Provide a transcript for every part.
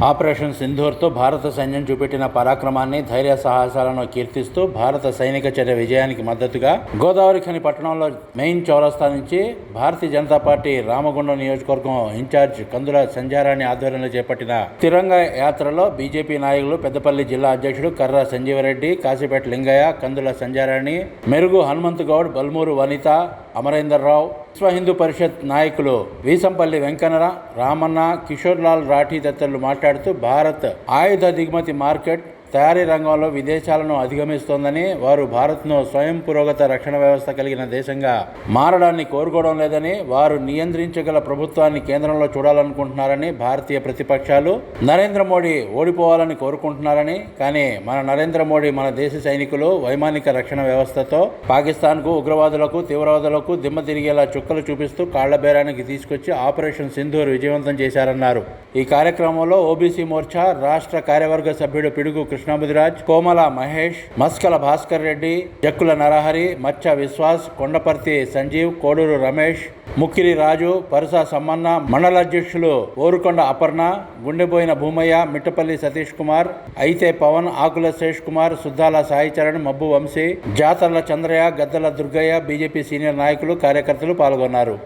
Operation సింధూర్తో భారత సైన్యం చూపెట్టిన పరాక్రమాన్ని ధైర్య సాహసాలను కీర్తిస్తూ భారత సైనిక చర్య విజయానికి మద్దతుగా గోదావరి ఖని పట్టణంలో మెయిన్ చౌరస్తా నుంచి భారతీయ జనతా పార్టీ రామగుండం నియోజకవర్గం ఇన్ఛార్జ్ కందుల సంజారాణి ఆధ్వర్యంలో చేపట్టిన తిరంగ యాత్రలో బీజేపీ నాయకులు పెద్దపల్లి జిల్లా అధ్యక్షుడు కర్ర సంజీవరెడ్డి కాశీపేట లింగయ్య కందుల సంజారాణి మెరుగు హనుమంత్ గౌడ్ బల్మూరు వనిత అమరేందర్ రావు విశ్వ హిందూ పరిషత్ నాయకులు వీసంపల్లి వెంకన్న రామన్న కిషోర్ లాల్ రాఠీ తదితరులు మాట్లాడుతూ భారత్ ఆయుధ దిగుమతి మార్కెట్ తయారీ రంగంలో విదేశాలను అధిగమిస్తోందని వారు భారత్ను స్వయం పురోగత రక్షణ వ్యవస్థ కలిగిన దేశంగా మారడాన్ని కోరుకోవడం లేదని వారు నియంత్రించగల ప్రభుత్వాన్ని కేంద్రంలో చూడాలనుకుంటున్నారని భారతీయ ప్రతిపక్షాలు నరేంద్ర మోడీ ఓడిపోవాలని కోరుకుంటున్నారని కానీ మన నరేంద్ర మోడీ మన దేశ సైనికులు వైమానిక రక్షణ వ్యవస్థతో పాకిస్తాన్కు ఉగ్రవాదులకు తీవ్రవాదులకు దిమ్మ తిరిగేలా చుక్కలు చూపిస్తూ కాళ్ళ బేరానికి తీసుకొచ్చి ఆపరేషన్ సింధూర్ విజయవంతం చేశారన్నారు. ఈ కార్యక్రమంలో ఓబీసీ మోర్చా రాష్ట్ర కార్యవర్గ సభ్యుడు పిడుగు కృష్ణముదిరాజ్ కోమల మహేష్ మస్కల భాస్కర్ రెడ్డి జక్కుల నరహరి మచ్చ విశ్వాస్ కొండపర్తి సంజీవ్ కోడూరు రమేష్ ముక్కిరి రాజు పరుస సమ్మన్న మండల అధ్యక్షులు ఓరుకొండ అపర్ణ గుండెపోయిన భూమయ్య మిట్టపల్లి సతీష్ కుమార్ అయితే పవన్ ఆకుల శేష్ కుమార్ సుద్దాల సాయిచరణ్ మబ్బు వంశీ జాతర్ల చంద్రయ్య గద్దల దుర్గయ్య బీజేపీ సీనియర్ నాయకులు కార్యకర్తలు పాల్గొన్నారు.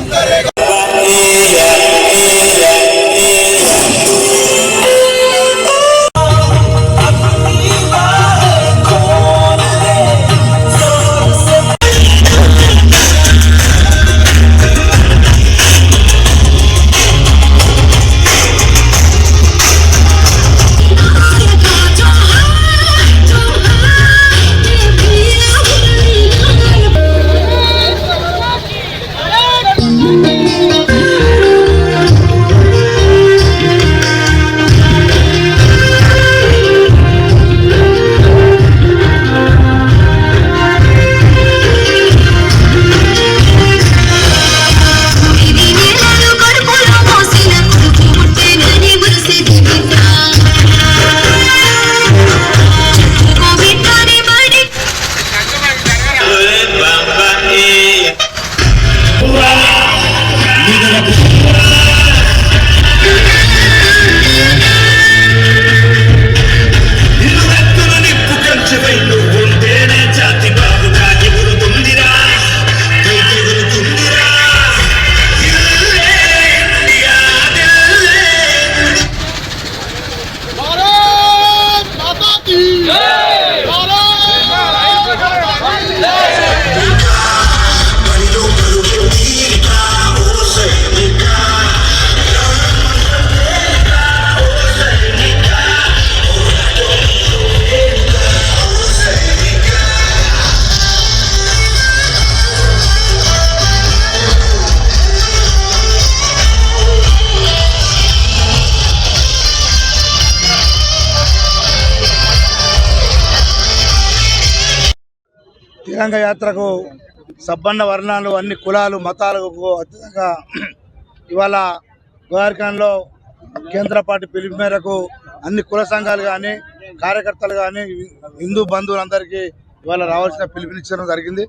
ఇది తిరంగ యాత్రకు సబ్బన్న వర్ణాలు అన్ని కులాలు మతాలకు అతీతంగా ఇవాళ గోవార్ఖాన్లో కేంద్ర పార్టీ పిలుపు మేరకు అన్ని కుల సంఘాలు కానీ కార్యకర్తలు కానీ హిందూ బంధువులందరికీ ఇవాళ రావాల్సిన పిలుపునిచ్చడం జరిగింది.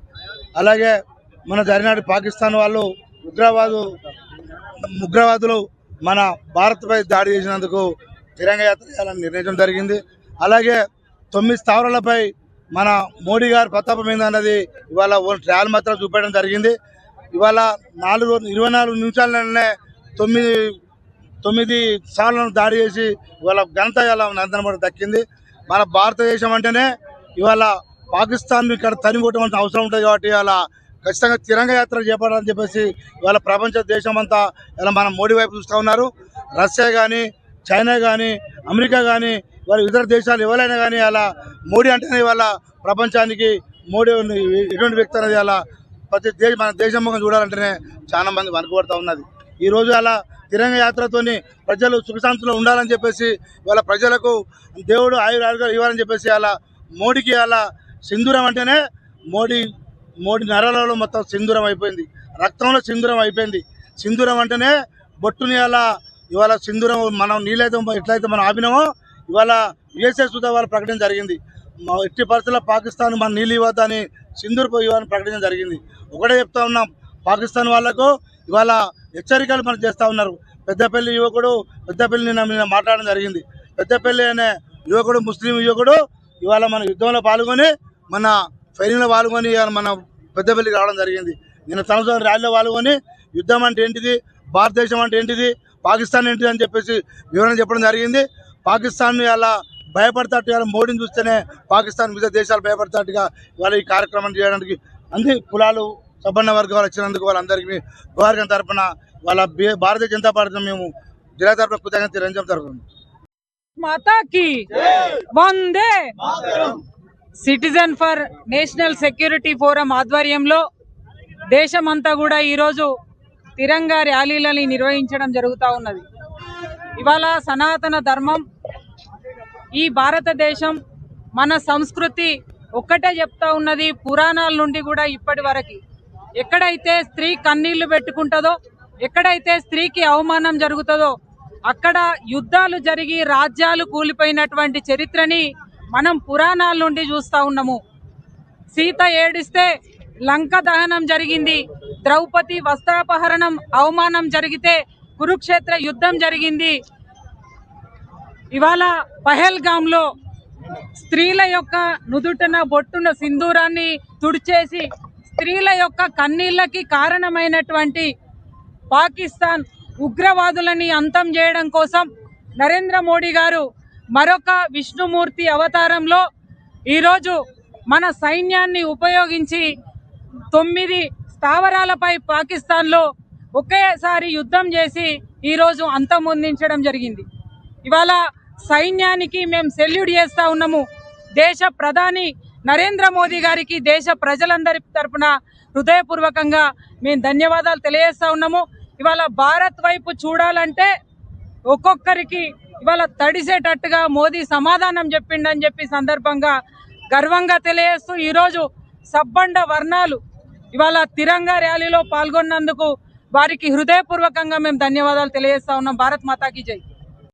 అలాగే మన జరినాడు పాకిస్తాన్ వాళ్ళు ఉగ్రవాదు ఉగ్రవాదులు మన భారత్పై దాడి చేసినందుకు తిరంగ యాత్ర చేయాలని నిర్ణయించడం జరిగింది. అలాగే తొమ్మిది స్థావరాలపై మన మోడీ గారు ప్రతాపం ఏందన్నది ఇవాళ ఓ ట్రయల్ మాత్రం చూపించడం జరిగింది. ఇవాళ నాలుగు ఇరవై నాలుగు నిమిషాలనే తొమ్మిది తొమ్మిది సార్లను దాడి చేసి ఇవాళ ఘనత ఇలా నరేంద్ర దక్కింది. మన భారతదేశం అంటేనే ఇవాళ పాకిస్తాన్ ఇక్కడ తరిమి అవసరం ఉంటుంది కాబట్టి ఇవాళ ఖచ్చితంగా తిరంగ యాత్ర చేపడాలని చెప్పేసి ఇవాళ ప్రపంచ దేశం అంతా ఇలా మన మోడీ వైపు చూస్తూ ఉన్నారు. రష్యా కానీ చైనా కానీ అమెరికా కానీ వారి ఇతర దేశాలు ఎవరైనా కానీ అలా మోడీ అంటేనే ఇవాళ ప్రపంచానికి మోడీ ఎటువంటి వ్యక్తి అనేది అలా ప్రతి దేశ మన దేశం ముఖం చూడాలంటేనే చాలా మంది వెనుకబడుతూ ఉన్నది. ఈరోజు అలా తిరంగ యాత్రతోని ప్రజలు సుఖశాంతిలో ఉండాలని చెప్పేసి వాళ్ళ ప్రజలకు దేవుడు ఆయుర ఇవ్వాలని చెప్పేసి అలా మోడీకి అలా సింధూరం అంటేనే మోడీ మోడీ నరాలలో మొత్తం సింధూరం అయిపోయింది. రక్తంలో సింధూరం అయిపోయింది. సింధూరం అంటేనే బొట్టుని అలా ఇవాళ సింధూరం మనం నీళ్ళైతే ఎట్లయితే మనం ఆపినామో ఇవాళ యుఎస్ఏ సుధా వాళ్ళు ప్రకటన జరిగింది. మా ఎట్టి పరిస్థితుల్లో పాకిస్తాన్ మన నీళ్ళు అని సింధూర్ ఇవ్వాలని ప్రకటించడం జరిగింది. ఒకటే చెప్తా ఉన్నాం పాకిస్తాన్ వాళ్ళకు ఇవాళ హెచ్చరికలు మనం చేస్తూ ఉన్నారు. పెద్దపల్లి యువకుడు పెద్దపల్లి నిన్న నిన్న మాట్లాడడం జరిగింది. పెద్దపల్లి అనే యువకుడు ముస్లిం యువకుడు ఇవాళ మన యుద్ధంలో పాల్గొని మన ఫైరింగ్లో పాల్గొని మన పెద్దపల్లికి రావడం జరిగింది. నిన్న సంవత్సరం ర్యాలీలో పాల్గొని యుద్ధం అంటే ఏంటిది? భారతదేశం అంటే ఏంటిది? పాకిస్తాన్ ఏంటిది అని చెప్పేసి వివరణ చెప్పడం జరిగింది. పాకిస్తాన్ అలా భయపడతాట్టుగా మోడీని చూస్తేనే పాకిస్తాన్ మిగతా దేశాలు భయపడతాట్టుగా ఇవాళ ఈ కార్యక్రమం చేయడానికి అన్ని కులాలు సబ్బన్న వర్గాలు వచ్చినందుకు వాళ్ళందరికీ గోవర్గం తరపున వాళ్ళ భారతీయ జనతా పార్టీ మేము జిల్లా తరపున కృతజ్ఞత రంజం జరుగుతుంది. మాతా కి వందే citizen for national security forum ఆధ్వర్యంలో దేశమంతా కూడా ఈరోజు తిరంగా ర్యాలీలని నిర్వహించడం జరుగుతూ ఉన్నది. ఇవాళ సనాతన ధర్మం ఈ భారతదేశం మన సంస్కృతి ఒక్కటే చెప్తా ఉన్నది పురాణాల నుండి కూడా ఇప్పటి వరకు. ఎక్కడైతే స్త్రీ కన్నీళ్ళు పెట్టుకుంటుందో ఎక్కడైతే స్త్రీకి అవమానం జరుగుతుందో అక్కడ యుద్ధాలు జరిగి రాజ్యాలు కూలిపోయినటువంటి చరిత్రని మనం పురాణాల నుండి చూస్తా ఉన్నాము. సీత ఏడిస్తే లంక దహనం జరిగింది ద్రౌపది వస్త్రాపహరణం అవమానం జరిగితే కురుక్షేత్ర యుద్ధం జరిగింది ఇవాళ పహల్గాంలో స్త్రీల యొక్క నుదుటన బొట్టున సింధూరాన్ని తుడిచేసి స్త్రీల యొక్క కన్నీళ్ళకి కారణమైనటువంటి పాకిస్తాన్ ఉగ్రవాదులని అంతం చేయడం కోసం నరేంద్ర మోడీ గారు మరొక విష్ణుమూర్తి అవతారంలో ఈరోజు మన సైన్యాన్ని ఉపయోగించి తొమ్మిది స్థావరాలపై పాకిస్తాన్లో ఒకేసారి యుద్ధం చేసి ఈరోజు అంతమొందించడం జరిగింది. ఇవాళ సైన్యానికి మేము సెల్యూట్ చేస్తా ఉన్నాము. దేశ ప్రధాని నరేంద్ర మోదీ గారికి దేశ ప్రజలందరి తరపున హృదయపూర్వకంగా మేము ధన్యవాదాలు తెలియజేస్తా ఉన్నాము. ఇవాళ భారత్ వైపు చూడాలంటే ఒక్కొక్కరికి ఇవాళ తడిసేటట్టుగా మోదీ సమాధానం చెప్పిండని చెప్పి సందర్భంగా గర్వంగా తెలియజేస్తూ ఈరోజు సబ్బండ వర్ణాలు ఇవాళ తిరంగా ర్యాలీలో పాల్గొన్నందుకు వారికి హృదయపూర్వకంగా మేము ధన్యవాదాలు తెలియజేస్తా ఉన్నాం. భారత్ మాతాకి జై.